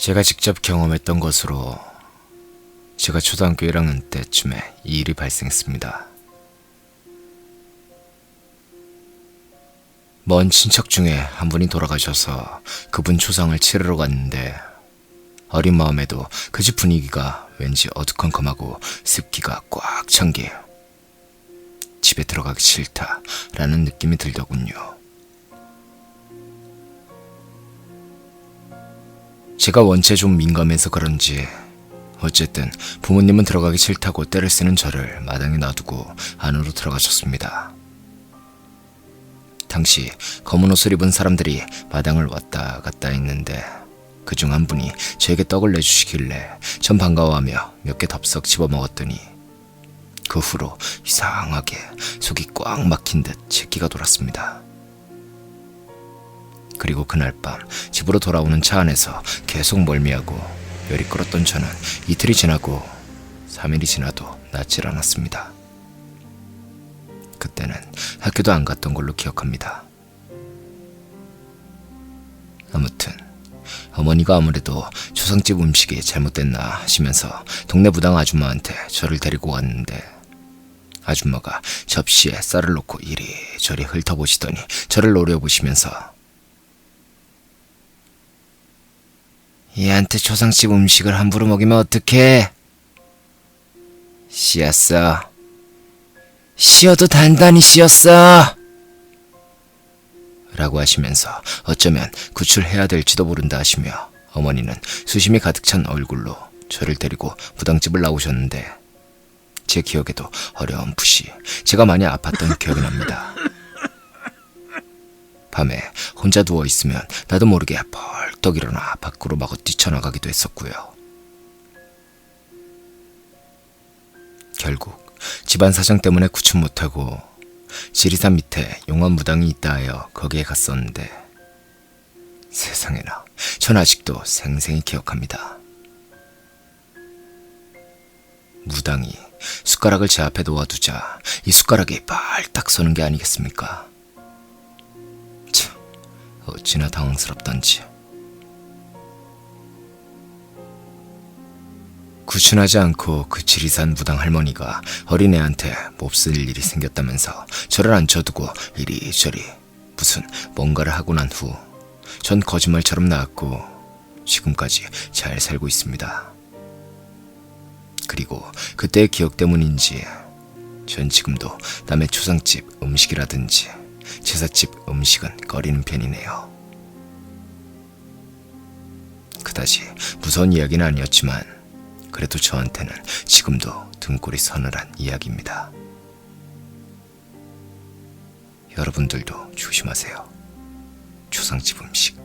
제가 직접 경험했던 것으로 제가 초등학교 1학년 때쯤에 이 일이 발생했습니다. 먼 친척 중에 한 분이 돌아가셔서 그분 초상을 치르러 갔는데 어린 마음에도 그 집 분위기가 왠지 어두컴컴하고 습기가 꽉 찬 게 집에 들어가기 싫다라는 느낌이 들더군요. 제가 원체 좀 민감해서 그런지 어쨌든 부모님은 들어가기 싫다고 때를 쓰는 저를 마당에 놔두고 안으로 들어가셨습니다. 당시 검은 옷을 입은 사람들이 마당을 왔다 갔다 했는데 그 중 한 분이 저에게 떡을 내주시길래 전 반가워하며 몇 개 덥석 집어 먹었더니 그 후로 이상하게 속이 꽉 막힌 듯 채기가 돌았습니다. 그리고 그날 밤 집으로 돌아오는 차 안에서 계속 멀미하고 열이 끓었던 저는 이틀이 지나고 3일이 지나도 낫질 않았습니다. 그때는 학교도 안 갔던 걸로 기억합니다. 아무튼 어머니가 아무래도 조상집 음식이 잘못됐나 하시면서 동네 부당 아줌마한테 저를 데리고 갔는데 아줌마가 접시에 쌀을 놓고 이리저리 훑어보시더니 저를 노려보시면서 얘한테 조상집 음식을 함부로 먹이면 어떡해? 씨였어. 씨어도 단단히 씨였어. 라고 하시면서 어쩌면 구출해야 될지도 모른다 하시며 어머니는 수심이 가득 찬 얼굴로 저를 데리고 부당집을 나오셨는데 제 기억에도 어렴풋이 제가 많이 아팠던 기억이 납니다. 밤에 혼자 누워 있으면 나도 모르게 벌떡 일어나 밖으로 마구 뛰쳐나가기도 했었고요. 결국 집안 사정 때문에 구출 못하고 지리산 밑에 용암 무당이 있다 하여 거기에 갔었는데 세상에나 전 아직도 생생히 기억합니다. 무당이 숟가락을 제 앞에 놓아두자 이 숟가락이 발딱 서는 게 아니겠습니까? 참, 어찌나 당황스럽던지. 구순하지 않고 그 지리산 무당 할머니가 어린애한테 몹쓸 일이 생겼다면서 저를 앉혀두고 이리저리 무슨 뭔가를 하고 난 후 전 거짓말처럼 나왔고 지금까지 잘 살고 있습니다. 그리고 그때의 기억 때문인지 전 지금도 남의 초상집 음식이라든지 제사집 음식은 꺼리는 편이네요. 그다지 무서운 이야기는 아니었지만 그래도 저한테는 지금도 등골이 서늘한 이야기입니다. 여러분들도 조심하세요. 초상집 음식.